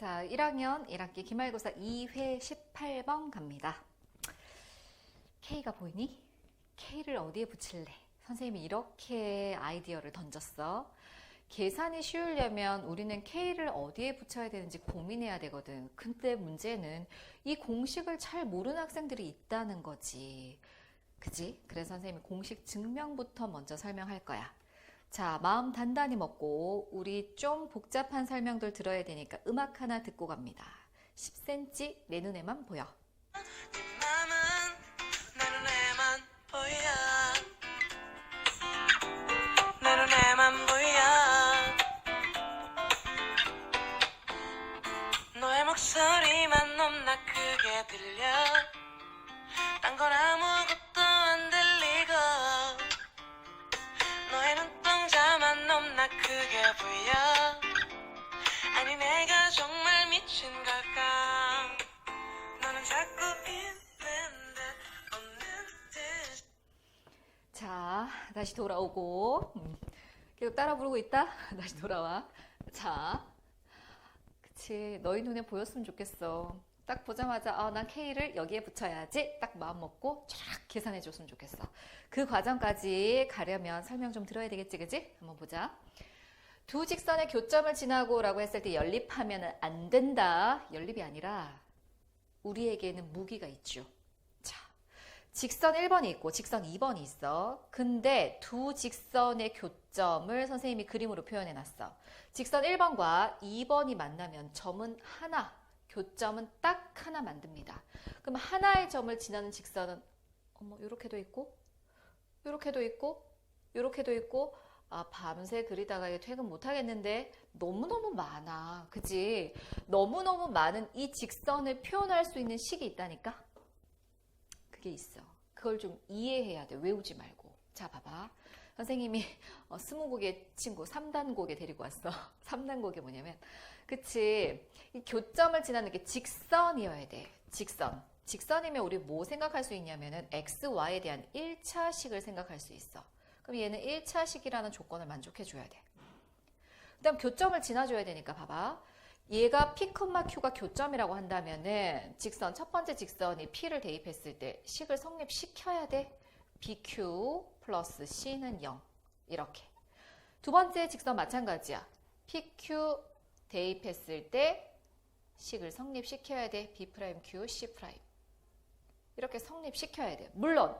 자, 1학년 1학기 기말고사 2회 18번 갑니다. K가 보이니? K를 어디에 붙일래? 선생님이 이렇게 아이디어를 던졌어. 계산이 쉬우려면 우리는 K를 어디에 붙여야 되는지 고민해야 되거든. 근데 문제는 이 공식을 잘 모르는 학생들이 있다는 거지. 그지? 그래서 선생님이 공식 증명부터 먼저 설명할 거야. 자, 마음 단단히 먹고 우리 좀 복잡한 설명들 들어야 되니까 음악 하나 듣고 갑니다. 10cm 내 눈에만 보여. 다시 돌아오고. 음, 계속 따라 부르고 있다? 다시 돌아와. 자, 그치. 너희 눈에 보였으면 좋겠어. 딱 보자마자, 아, 난 K를 여기에 붙여야지. 딱 마음 먹고 쫙 계산해 줬으면 좋겠어. 그 과정까지 가려면 설명 좀 들어야 되겠지, 그지? 한번 보자. 두 직선의 교점을 지나고 라고 했을 때 연립하면 안 된다. 연립이 아니라 우리에게는 무기가 있죠. 자, 직선 1번이 있고 직선 2번이 있어. 근데 두 직선의 교점을 선생님이 그림으로 표현해 놨어. 직선 1번과 2번이 만나면 점은 하나, 교점은 딱 하나 만듭니다. 그럼 하나의 점을 지나는 직선은 어머, 요렇게도 있고 요렇게도 있고 요렇게도 있고 아, 밤새 그리다가 이거 퇴근 못 하겠는데 너무너무 많아. 그지? 너무너무 많은 이 직선을 표현할 수 있는 식이 있다니까? 그게 있어. 그걸 좀 이해해야 돼. 외우지 말고. 자, 봐봐. 선생님이 어, 스무고개 친구 3단고개 데리고 왔어. 3단고개 뭐냐면, 그치. 이 교점을 지나는 게 직선이어야 돼. 직선. 직선이면 우리 뭐 생각할 수 있냐면은 x, y에 대한 1차식을 생각할 수 있어. 그럼 얘는 1차식이라는 조건을 만족해 줘야 돼. 그 다음 교점을 지나줘야 되니까 봐봐. 얘가 P, Q가 교점이라고 한다면은 직선 첫 번째 직선이 P를 대입했을 때 식을 성립시켜야 돼. BQ 플러스 C는 0 이렇게. 두 번째 직선 마찬가지야. PQ 대입했을 때 식을 성립시켜야 돼. B 프라임 Q C 이렇게 성립시켜야 돼. 물론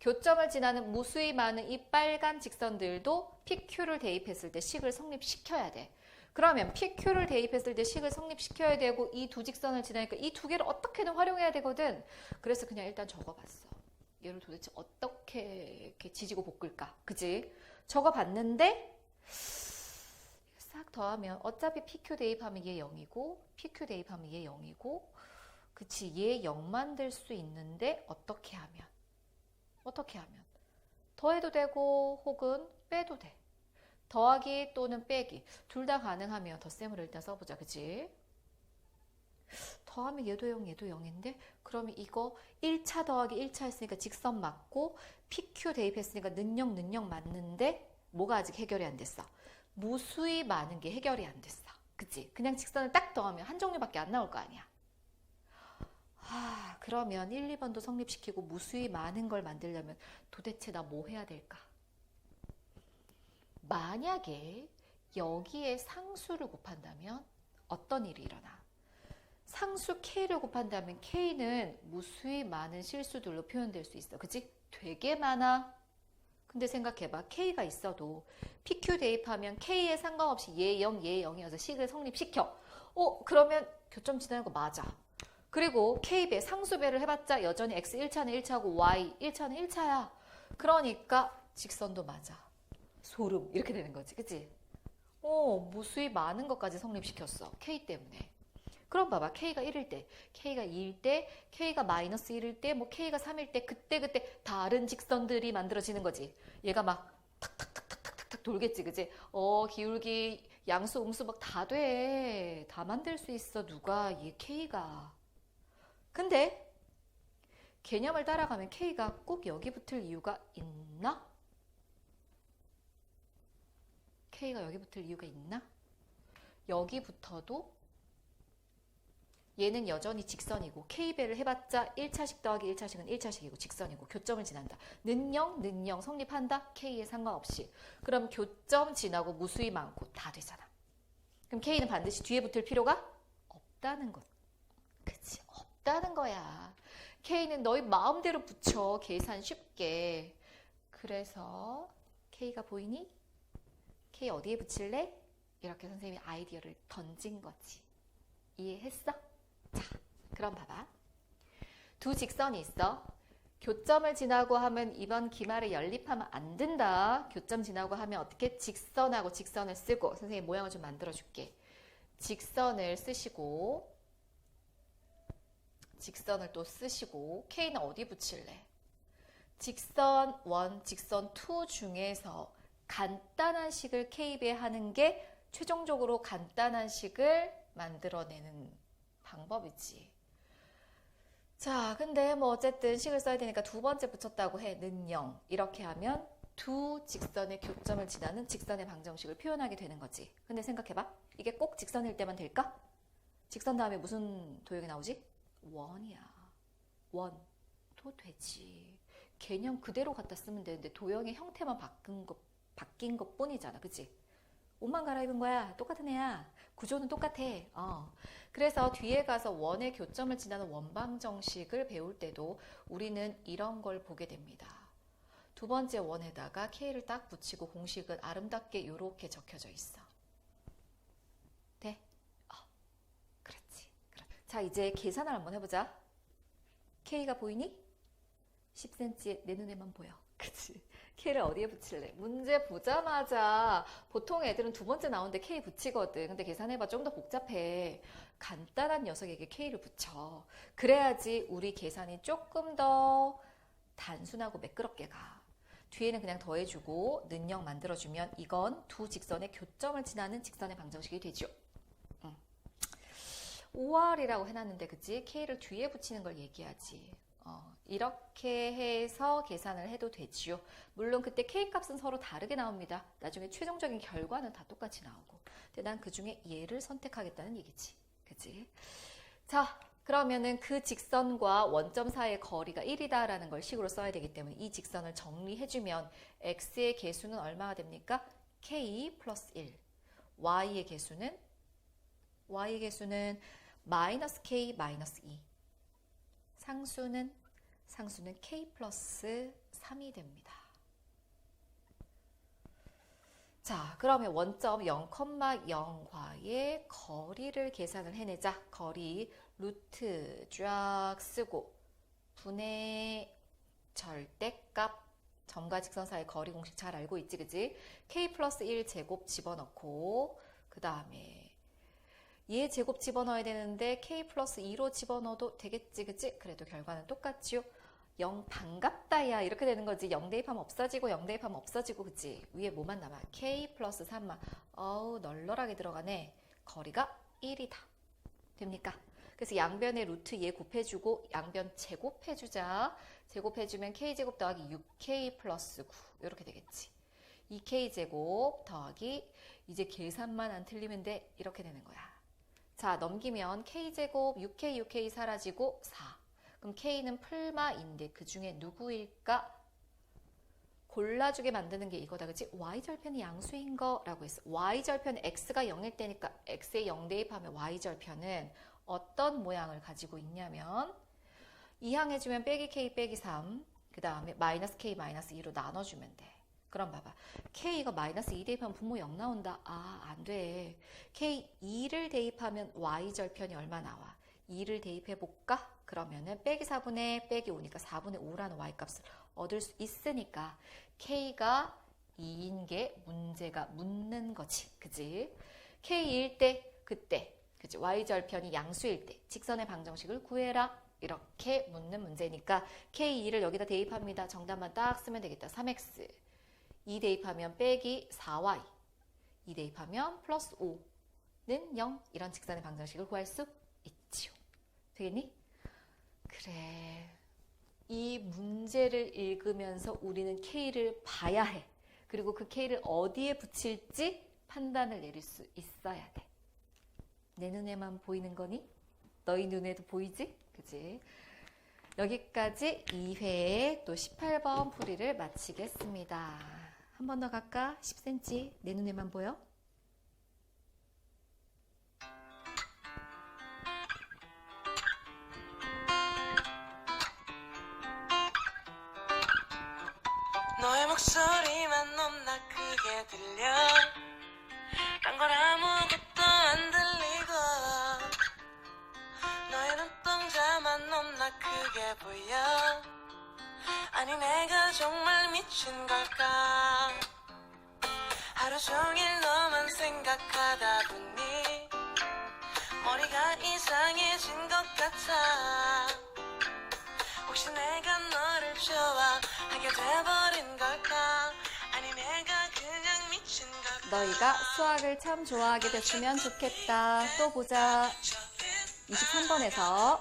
교점을 지나는 무수히 많은 이 빨간 직선들도 PQ를 대입했을 때 식을 성립시켜야 돼. 그러면 PQ를 대입했을 때 식을 성립시켜야 되고 이 두 직선을 지나니까 이 두 개를 어떻게든 활용해야 되거든. 그래서 그냥 일단 적어봤어. 얘를 도대체 어떻게 이렇게 지지고 볶을까? 그지? 적어봤는데 싹 더하면 어차피 PQ 대입하면 얘 0이고 PQ 대입하면 얘 0이고 그치 얘 0만 될 수 있는데 어떻게 하면 어떻게 하면 더해도 되고 혹은 빼도 돼. 더하기 또는 빼기. 둘 다 가능하면 덧셈을 일단 써보자. 그치? 더하면 얘도 0 얘도 0인데? 그러면 이거 1차 더하기 1차 했으니까 직선 맞고 PQ 대입했으니까 능력 능력 맞는데 뭐가 아직 해결이 안 됐어? 무수히 많은 게 해결이 안 됐어. 그치? 그냥 직선을 딱 더하면 한 종류밖에 안 나올 거 아니야. 아, 그러면 1, 2번도 성립시키고 무수히 많은 걸 만들려면 도대체 나 뭐 해야 될까? 만약에 여기에 상수를 곱한다면 어떤 일이 일어나? 상수 K를 곱한다면 K는 무수히 많은 실수들로 표현될 수 있어. 그치? 되게 많아. 근데 생각해봐. K가 있어도 PQ 대입하면 K에 상관없이 얘 0, 얘 0이어서 식을 성립시켜. 어, 그러면 교점 지나는 거 맞아. 그리고 K배, 상수배를 해봤자 여전히 X 1차는 1차고 Y 1차는 1차야. 그러니까 직선도 맞아. 소름. 이렇게 되는 거지. 그치? 어, 무수히 많은 것까지 성립시켰어. K 때문에. 그럼 봐봐. K가 1일 때, K가 2일 때, K가 마이너스 1일 때, 뭐 K가 3일 때, 그때그때 다른 직선들이 만들어지는 거지. 얘가 막 탁탁탁탁탁탁 돌겠지. 그치? 어, 기울기, 양수, 음수 막 다 돼. 다 만들 수 있어. 누가? 얘 K가. 근데 개념을 따라가면 K가 꼭 여기 붙을 이유가 있나? K가 여기 붙을 이유가 있나? 여기 붙어도 얘는 여전히 직선이고 K배를 해봤자 1차식 더하기 1차식은 1차식이고 직선이고 교점을 지난다. 는영, 는영 성립한다. K에 상관없이. 그럼 교점 지나고 무수히 많고 다 되잖아. 그럼 K는 반드시 뒤에 붙을 필요가 없다는 것. 그치? 없다는 거야. K는 너희 마음대로 붙여. 계산 쉽게. 그래서 K가 보이니? K 어디에 붙일래? 이렇게 선생님이 아이디어를 던진 거지. 이해했어? 자, 그럼 봐봐. 두 직선이 있어. 교점을 지나고 하면 이번 기말에 연립하면 안 된다. 교점 지나고 하면 어떻게 직선하고 직선을 쓰고 선생님 모양을 좀 만들어 줄게. 직선을 쓰시고 직선을 또 쓰시고 K는 어디 붙일래? 직선 1, 직선 2 중에서 간단한 식을 K배 하는 게 최종적으로 간단한 식을 만들어내는 방법이지. 자, 근데 뭐 어쨌든 식을 써야 되니까 두 번째 붙였다고 해. 는 0. 이렇게 하면 두 직선의 교점을 지나는 직선의 방정식을 표현하게 되는 거지. 근데 생각해봐. 이게 꼭 직선일 때만 될까? 직선 다음에 무슨 도형이 나오지? 원이야. 원. 도 되지. 개념 그대로 갖다 쓰면 되는데 도형의 형태만 바뀐 것, 바뀐 것 뿐이잖아. 그치? 옷만 갈아입은 거야. 똑같은 애야. 구조는 똑같아. 어. 그래서 뒤에 가서 원의 교점을 지나는 원방정식을 배울 때도 우리는 이런 걸 보게 됩니다. 두 번째 원에다가 K를 딱 붙이고 공식은 아름답게 이렇게 적혀져 있어. 돼? 어. 그렇지. 그렇- 자, 이제 계산을 한번 해보자. K가 보이니? 10cm에 내 눈에만 보여. 그치? K를 어디에 붙일래? 문제 보자마자 보통 애들은 두 번째 나오는데 K 붙이거든. 근데 계산해봐 좀 더 복잡해. 간단한 녀석에게 K를 붙여. 그래야지 우리 계산이 조금 더 단순하고 매끄럽게 가. 뒤에는 그냥 더해주고 는영 만들어주면 이건 두 직선의 교점을 지나는 직선의 방정식이 되죠. 응. 5R이라고 해놨는데 그치? K를 뒤에 붙이는 걸 얘기하지. 어, 이렇게 해서 계산을 해도 되지요. 물론 그때 K 값은 서로 다르게 나옵니다. 나중에 최종적인 결과는 다 똑같이 나오고. 근데 난 그 중에 얘를 선택하겠다는 얘기지. 그치? 자, 그러면은 그 직선과 원점 사이의 거리가 1이다라는 걸 식으로 써야 되기 때문에 이 직선을 정리해주면 x의 개수는 얼마가 됩니까? k 플러스 1. y의 개수는 y의 개수는 마이너스 k 마이너스 2. 상수는 상수는 k 플러스 3이 됩니다. 자, 그러면 원점 0,0과의 거리를 계산을 해내자. 거리 루트 쫙 쓰고 분의 절대값 점과 직선 사이 거리 공식 잘 알고 있지, 그지? k 플러스 1 제곱 집어넣고 그 다음에 얘 제곱 집어넣어야 되는데 k 플러스 2로 집어넣어도 되겠지, 그지? 그래도 결과는 똑같지요. 0 반갑다야. 이렇게 되는 거지. 0 대입하면 없어지고 0 대입하면 없어지고 그치? 위에 뭐만 남아? K 플러스 3만 어우 널널하게 들어가네. 거리가 1이다. 됩니까? 그래서 양변에 루트 얘 곱해주고 양변 제곱해주자. 제곱해주면 k제곱 더하기 6k 플러스 9 이렇게 되겠지. 2k 제곱 더하기 이제 계산만 안 틀리면 돼. 이렇게 되는 거야. 자 넘기면 k제곱 6k 6k 사라지고 4 그럼 K는 풀마인데 그 중에 누구일까? 골라주게 만드는 게 이거다. 그치? Y절편이 양수인 거라고 했어. Y절편 X가 0일 때니까 X에 0 대입하면 Y절편은 어떤 모양을 가지고 있냐면 이항해주면 빼기 K 빼기 3, 그 다음에 마이너스 K 마이너스 2로 나눠주면 돼. 그럼 봐봐. K 이거 마이너스 2 대입하면 분모 0 나온다. 아, 안 돼. K 2를 대입하면 Y절편이 얼마 나와? 2를 대입해 볼까? 그러면은 빼기 4분의 빼기 5니까 4분의 5라는 y값을 얻을 수 있으니까 k가 2인 게 문제가 묻는 거지. 그지? k 1때 그때 그지? y절편이 양수일 때 직선의 방정식을 구해라. 이렇게 묻는 문제니까 k2를 여기다 대입합니다. 정답만 딱 쓰면 되겠다. 3x 2 대입하면 빼기 4y 2 대입하면 플러스 5는 0 이런 직선의 방정식을 구할 수. 되겠니? 그래. 이 문제를 읽으면서 우리는 K를 봐야 해. 그리고 그 K를 어디에 붙일지 판단을 내릴 수 있어야 돼. 내 눈에만 보이는 거니? 너희 눈에도 보이지? 그지? 여기까지 2회 또 18번 풀이를 마치겠습니다. 한 번 더 갈까? 10cm 내 눈에만 보여? 하다 보니 머리가 이상해진 것 같아 혹시 내가 너를 좋아하게 돼버린 걸까 아니 내가 그냥 미친 걸까 너희가 수학을 참 좋아하게 됐으면 좋겠다. 또 보자. 23번에서